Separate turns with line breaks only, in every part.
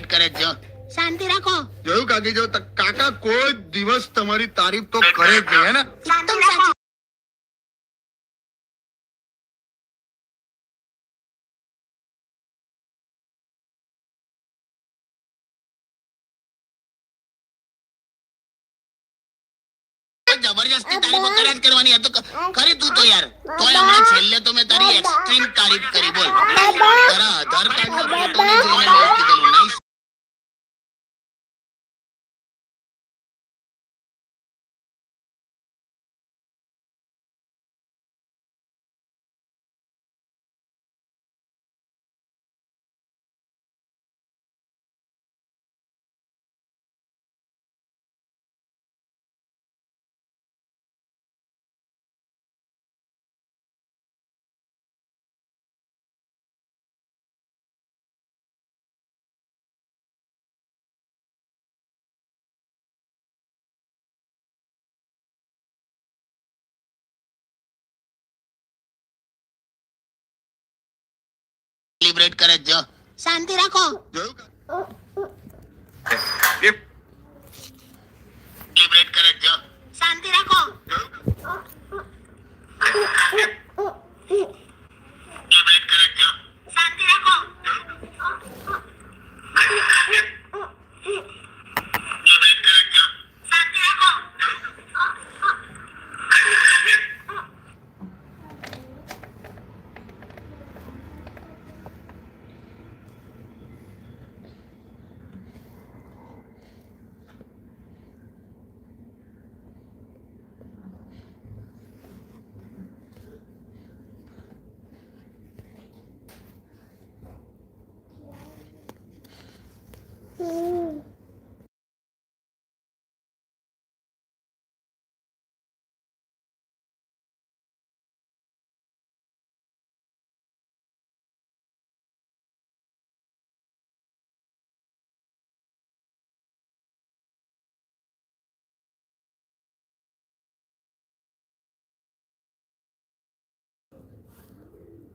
Celebrate કરે છે જો
શાંતિ રાખો
જોયું કાકી જો ત- કાકા કોઈ દિવસ તમારી તારીફ તો કરે જ નહીં હે ને
એકદમ સાચી
જબરજસ્તી તારીફ કરે જ કરવાની આ તો ક- કરી તું તો યાર તોય હમણાં છેલ્લે તો મેં તારી એક્સ્ટ્રીમ તારીફ કરી બોલ તારા આધાર કાર્ડના ફોટોને જોઈને મેં કીધેલું સેલિબ્રેટ કરે છે જો
શાંતિ રાખો
જોયું
સેલિબ્રેટ કરે છે જો
શાંતિ રાખો
સેલિબ્રેટ કરે છે જો
શાંતિ રાખો
સેલિબ્રેટ કરે છે જો
શાંતિ રાખો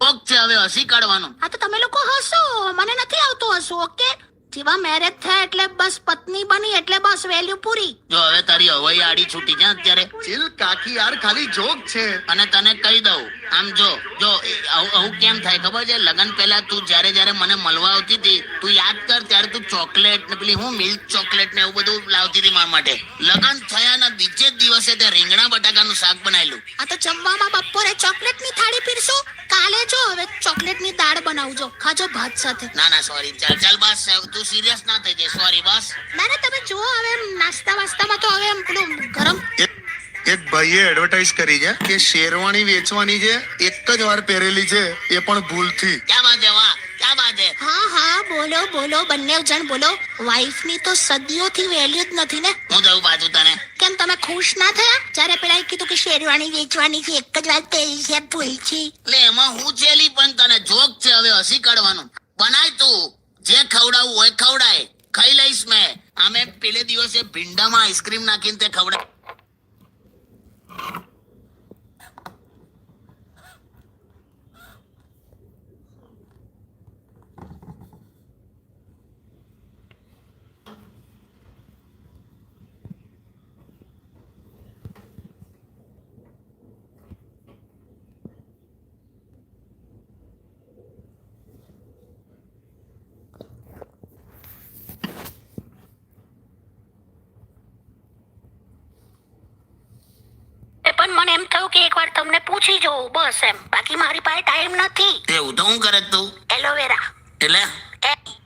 કોક છે હવે હસી કાઢવાનો.
આ તો તમે લોકો હસો. મને નથી આવતું હસવું ઓકે જેવા મેરેજ થાય એટલે બસ પત્ની બની એટલે બસ વેલ્યુ પૂરી.
જો હવે તારી હવાઈ આડી છૂટી છે અત્યારે?
ચિલ કાકી યાર ખાલી જોક છે.
અને તને કહી દઉં આમ જો જો આવું કેમ થાય ખબર છે? લગન પહેલા તું જ્યારે જ્યારે મને મળવા આવતી હતી તું યાદ કર ત્યારે તું ચોકલેટ ને પેલી હું મિલ્ક ચોકલેટ ને એવું બધું લાવતી હતી મારા માટે. લગન થયા ના બીજે જ દિવસે તે રીંગણા બટાકાનું શાક બનાવેલું.
આ તો જમવામાં બપોરે ચોકલેટની થાળી પીરસો. કાલે જો હવે ચોકલેટની દાળ બનાવજો. ખાજો ભાત સાથે.
ના ના સોરી ચાલ ચાલ બસ તું સિરિયસ ના થઈ જાય સોરી બસ.
ના ના તમે જુઓ હવે નાસ્તા વાસ્તામાં તો હવે એમ પેલું ગરમ
એક ભાઈએ એડવર્ટાઇઝ કરી છે કે શેરવાણી વેચવાની છે એક જ વાર પહેરેલી છે એ પણ ભૂલથી.
ક્યાં વાત છે વાહ? ક્યાં હે
હા હા બોલો બોલો બંને જણ બોલો. વાઈફની તો સદીઓથી વેલ્યુ જ નથી ને.
હું જઉં બાજુ તને.
કેમ તમે ખુશ ના થયા? જ્યારે પેલા કીધું કે શેરવાણી વેચવાની છે, એક જ વાત પહેરી છે, ભૂલ છે.
એટલે એમાં હું છેલી પણ તને જોક છે હવે હસી કાઢવાનું. બનાય તું. જે ખવડાવવું હોય ખવડાય. ખાઈ લઈશ મેં. આમે પેલે દિવસે ભીંડામાં આઈસ્ક્રીમ નાખીને તે ખવડાય
એ પણ મને એમ થયું કે એકવાર તમને પૂછી જોઉં બસ એમ. બાકી મારી પાસે ટાઈમ નથી.
એવું તો હું કરે તું?
એલોવેરા
એટલે?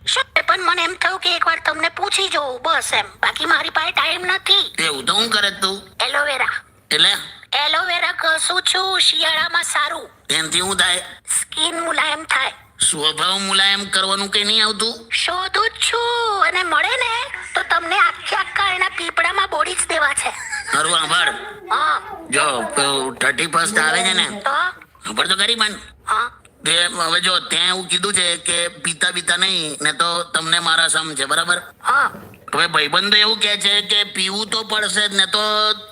શું પણ મને એમ થયું કે એકવાર તમને પૂછી જોઉં બસ એમ. બાકી મારી પાસે ટાઈમ નથી.
એવું તો હું કરે તું?
એલોવેરા
એટલે?
એલોવેરા ઘસું છું શિયાળામાં સારું.
એનાથી હું થાય?
સ્કિન મુલાયમ થાય.
સ્વભાવ મુલાયમ કરવાનું કે નહીં આવતું?
શોધું છું અને મળે ને તો તમને આખે આખા એના પીપળામાં બોડી જ દેવા છે.
મારું. આભાર જો થર્ટી ફર્સ્ટ આવે છે ને. ખબર તો કરી પણ. તે હવે જો ત્યાં એવું કીધું છે કે પિતા પિતા નહીં ને તો તમને મારા સમ છે બરાબર? હવે ભાઈબંધ એવું કહે છે કે પીવું તો પડશે જ ને તો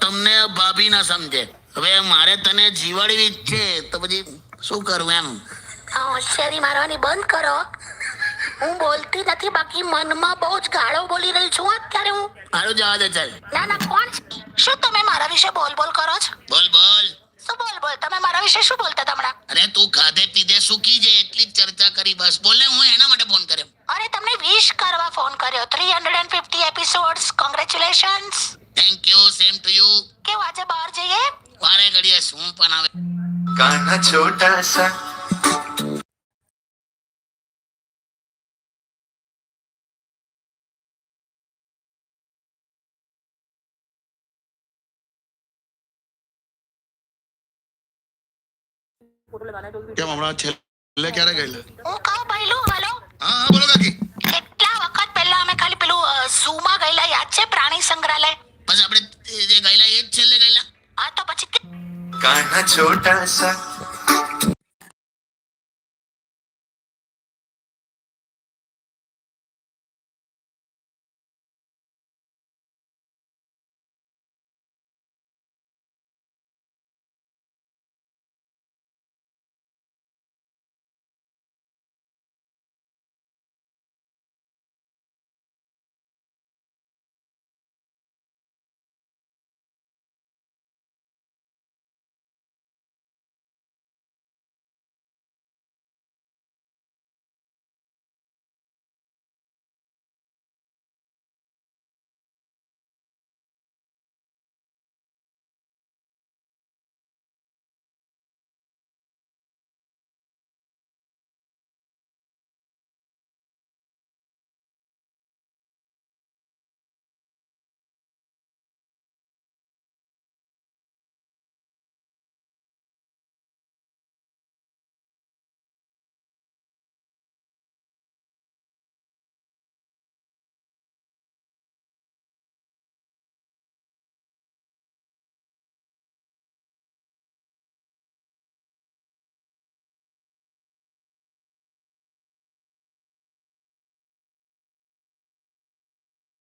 તમને ભાભી ના સમજે હવે મારે તને જીવાડવી જ છે તો પછી શું કરવું એમ?
હોશિયારી મારવાની બંધ કરો. હું બોલતી નથી બાકી મનમાં બહુ જ ગાળો બોલી રહી છું અત્યારે હું.
હારું જવા દે ચાલ.
ના ના કોણ? શું તમે મારા વિશે બોલ બોલ કરો છો?
બોલ બોલ.
શું બોલ બોલ તમે મારા વિશે શું બોલતા તમણા
અરે તું ખાધે પીધે સુકી જે એટલી જ ચર્ચા કરી બસ. બોલ ને હું એના માટે ફોન કર્યો.
અરે તમને વિશ કરવા ફોન કર્યો. 350 episodes congratulations
thank you same to you
કેવા આજે બહાર જઈએ?
વારે ઘડીએ શું પણ આવે.
કાના છોટા સા
કેમ હમણાં છેલ્લે ક્યારે ગયેલા?
હું કહું પહેલું હેલો?
હા હા બોલો કાકી.
કેટલા વખત પહેલા અમે ખાલી પેલું ઝૂ ગયેલા? યાદ છે પ્રાણી સંગ્રહાલય?
પછી આપણે જે ગયેલા એ જ છેલ્લે ગયેલા?
હા તો પછી
કાના છોટા સા